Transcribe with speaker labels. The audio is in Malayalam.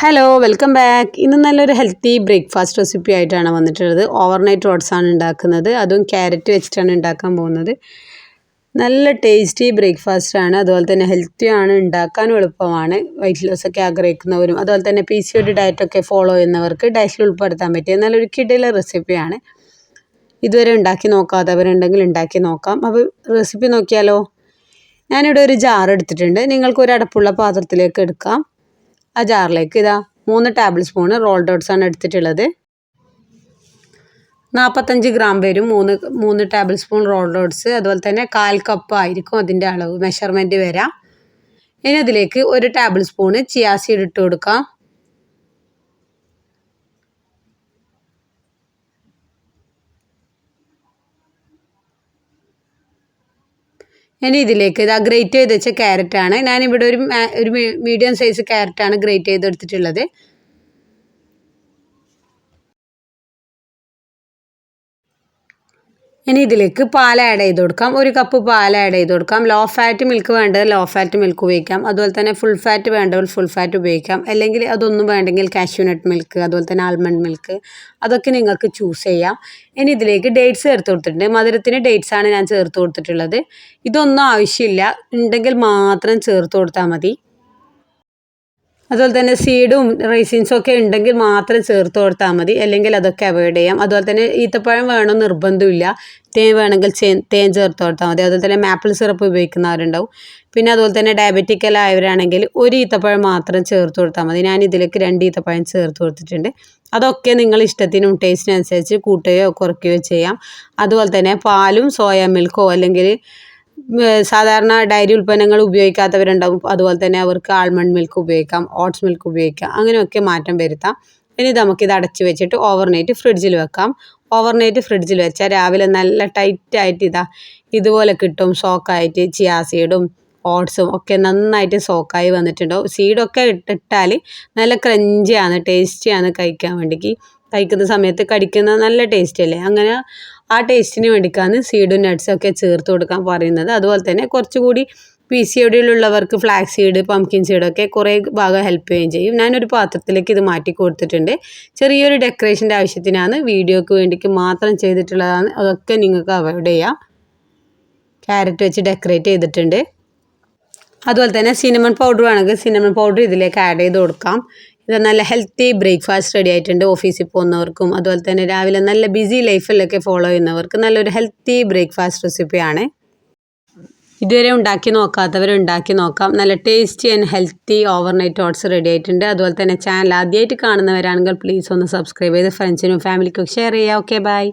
Speaker 1: ഹലോ വെൽക്കം ബാക്ക് ഇന്ന് നല്ലൊരു ഹെൽത്തി ബ്രേക്ക്ഫാസ്റ്റ് റെസിപ്പി ആയിട്ടാണ് വന്നിട്ടുള്ളത്. ഓവർനൈറ്റ് ഓട്സ് ആണ് ഉണ്ടാക്കുന്നത്. അതും ക്യാരറ്റ് വെച്ചിട്ടാണ് ഉണ്ടാക്കാൻ പോകുന്നത്. നല്ല ടേസ്റ്റി ബ്രേക്ക്ഫാസ്റ്റ് ആണ്. അതുപോലെ തന്നെ ഹെൽത്തിയാണ് ഉണ്ടാക്കാനും എളുപ്പമാണ്. വെയിറ്റ് ലോസ് ഒക്കെ ആഗ്രഹിക്കുന്നവരും അതുപോലെ തന്നെ പി സി ഒ ഡയറ്റൊക്കെ ഫോളോ ചെയ്യുന്നവർക്ക് ഡയറ്റിൽ ഉൾപ്പെടുത്താൻ പറ്റിയ നല്ലൊരു കിടില റെസിപ്പിയാണ് ഇതുവരെ ഉണ്ടാക്കി നോക്കാത്തവരുണ്ടെങ്കിൽ ഉണ്ടാക്കി നോക്കാം. അപ്പോൾ റെസിപ്പി നോക്കിയാലോ? ഞാനിവിടെ ഒരു ജാർ എടുത്തിട്ടുണ്ട്. നിങ്ങൾക്ക് ഒരു അടപ്പുള്ള പാത്രത്തിലേക്ക് എടുക്കാം. ആ ജാറിലേക്ക് ഇതാ മൂന്ന് ടേബിൾ സ്പൂണ് റോൾഡ് ഓട്സ് ആണ് എടുത്തിട്ടുള്ളത്. നാൽപ്പത്തഞ്ച് ഗ്രാം വരും മൂന്ന് മൂന്ന് ടേബിൾ സ്പൂൺ റോൾഡ് ഓട്സ് അതുപോലെ തന്നെ കാൽ കപ്പ് ആയിരിക്കും അതിന്റെ അളവ്. മെഷർമെന്റ് വരാം. ഇനി അതിലേക്ക് ഒരു ടേബിൾ സ്പൂണ് ചിയാസീഡ് ഇട്ട് കൊടുക്കാം. ഇനി ഇതിലേക്ക് ഇതാ ഗ്രേറ്റ് ചെയ്ത് വെച്ച ക്യാരറ്റാണ് ഞാനിവിടെ ഒരു ഒരു മീഡിയം സൈസ് ക്യാരറ്റാണ് ഗ്രേറ്റ് ചെയ്തെടുത്തിട്ടുള്ളത്. ഇനി ഇതിലേക്ക് പാൽ ആഡ് ചെയ്ത് കൊടുക്കാം. ഒരു കപ്പ് പാൽ ആഡ് ചെയ്ത് കൊടുക്കാം. ലോ ഫാറ്റ് മിൽക്ക് വേണ്ടത് ലോ ഫാറ്റ് മിൽക്ക് ഉപയോഗിക്കാം. അതുപോലെ തന്നെ ഫുൾ ഫാറ്റ് വേണ്ടവർ ഫുൾ ഫാറ്റ് ഉപയോഗിക്കാം. അല്ലെങ്കിൽ അതൊന്നും വേണ്ടെങ്കിൽ കാഷ്യൂനട്ട് മിൽക്ക് അതുപോലെ തന്നെ ആൽമണ്ട് മിൽക്ക് അതൊക്കെ നിങ്ങൾക്ക് ചൂസ് ചെയ്യാം. ഇനി ഇതിലേക്ക് ഡേറ്റ്സ് ചേർത്ത് കൊടുത്തിട്ടുണ്ട്. മധുരത്തിന് ഡേറ്റ്സ് ആണ് ഞാൻ ചേർത്ത് കൊടുത്തിട്ടുള്ളത്. ഇതൊന്നും ആവശ്യമില്ല. ഉണ്ടെങ്കിൽ മാത്രം ചേർത്ത് കൊടുത്താൽ മതി. അതുപോലെ തന്നെ സീഡും റൈസിൻസും ഒക്കെ ഉണ്ടെങ്കിൽ മാത്രം ചേർത്ത് കൊടുത്താൽ മതി. അല്ലെങ്കിൽ അതൊക്കെ അവോയ്ഡ് ചെയ്യാം. അതുപോലെ തന്നെ ഈത്തപ്പഴം വേണം നിർബന്ധമില്ല. തേൻ വേണമെങ്കിൽ തേൻ ചേർത്ത് കൊടുത്താൽ മതി. അതുപോലെ തന്നെ മാപ്പിൾ സിറപ്പ് ഉപയോഗിക്കുന്നവരുണ്ടാവും. പിന്നെ അതുപോലെ തന്നെ ഡയബറ്റിക്കൽ ആയവരാണെങ്കിൽ ഒരു ഈത്തപ്പഴം മാത്രം ചേർത്ത് കൊടുത്താൽ മതി. ഞാൻ ഇതിലേക്ക് രണ്ട് ഈത്തപ്പഴം ചേർത്ത് കൊടുത്തിട്ടുണ്ട്. അതൊക്കെ നിങ്ങൾ ഇഷ്ടത്തിനും ടേസ്റ്റിനനുസരിച്ച് കൂട്ടുകയോ കുറയ്ക്കുകയോ ചെയ്യാം. അതുപോലെ തന്നെ പാലും സോയ മിൽക്കോ അല്ലെങ്കിൽ സാധാരണ ഡയറി ഉൽപ്പന്നങ്ങൾ ഉപയോഗിക്കാത്തവരുണ്ടാവും. അതുപോലെ തന്നെ അവർക്ക് ആൽമണ്ട് മിൽക്ക് ഉപയോഗിക്കാം ഓട്സ് മിൽക്ക് ഉപയോഗിക്കാം അങ്ങനെയൊക്കെ മാറ്റം വരുത്താം. ഇനി നമുക്കിത് അടച്ചു വെച്ചിട്ട് ഓവർനൈറ്റ് ഫ്രിഡ്ജിൽ വെക്കാം. ഓവർനൈറ്റ് ഫ്രിഡ്ജിൽ വെച്ചാൽ രാവിലെ നല്ല ടൈറ്റായിട്ട് ഇതാ ഇതുപോലെ കിട്ടും സോക്കായിട്ട് ചിയാ സീഡും ഓട്സും ഒക്കെ നന്നായിട്ട് സോക്കായി വന്നിട്ടുണ്ടാവും. സീഡൊക്കെ ഇട്ടിട്ടാൽ നല്ല ക്രഞ്ചിയാണ് ടേസ്റ്റിയാണ് കഴിക്കാൻ വേണ്ടിക്ക്. കഴിക്കുന്ന സമയത്ത് കടിക്കുന്ന നല്ല ടേസ്റ്റ് അല്ലേ? അങ്ങനെ ആ ടേസ്റ്റിന് വേണ്ടിക്കാന്ന് സീഡും ഒക്കെ ചേർത്ത് കൊടുക്കാൻ പറയുന്നത്. അതുപോലെ തന്നെ കുറച്ചുകൂടി പി സി ഒടിയിലുള്ളവർക്ക് ഫ്ലാക്സ് സീഡ് പംകിൻ സീഡൊക്കെ കുറേ ഭാഗം ഹെൽപ്പ് ചെയ്യുകയും ചെയ്യും. ഞാനൊരു പാത്രത്തിലേക്ക് ഇത് മാറ്റി കൊടുത്തിട്ടുണ്ട്. ചെറിയൊരു ഡെക്കറേഷന്റെ ആവശ്യത്തിനാണ് വീഡിയോക്ക് വേണ്ടിക്ക് മാത്രം ചെയ്തിട്ടുള്ളതാണ്. അതൊക്കെ നിങ്ങൾക്ക് അവോയ്ഡ് ചെയ്യാം. ക്യാരറ്റ് വെച്ച് ഡെക്കറേറ്റ് ചെയ്തിട്ടുണ്ട്. അതുപോലെ തന്നെ സിനമൺ പൗഡർ വേണമെങ്കിൽ സിനമൺ പൗഡർ ഇതിലേക്ക് ആഡ് ചെയ്ത് കൊടുക്കാം. നല്ല ഹെൽത്തി ബ്രേക്ക്ഫാസ്റ്റ് റെഡി ആയിട്ടുണ്ട് ഓഫീസിൽ പോകുന്നവർക്കും അതുപോലെ തന്നെ രാവിലെ നല്ല ബിസി ലൈഫിലൊക്കെ ഫോളോ ചെയ്യുന്നവർക്ക് നല്ലൊരു ഹെൽത്തി ബ്രേക്ക്ഫാസ്റ്റ് റെസിപ്പിയാണ് ഇതുവരെ ഉണ്ടാക്കി നോക്കാത്തവർ ഉണ്ടാക്കി നോക്കാം. നല്ല tasty and healthy overnight oats ready ആയിട്ടുണ്ട്. അതുപോലെ തന്നെ ചാനൽ ആദ്യമായിട്ട് കാണുന്നവരാണെങ്കിൽ പ്ലീസ് ഒന്ന് സബ്സ്ക്രൈബ് ചെയ്ത് ഫ്രണ്ട്സിനും ഫാമിലിക്കും ഷെയർ ചെയ്യുക. Okay bye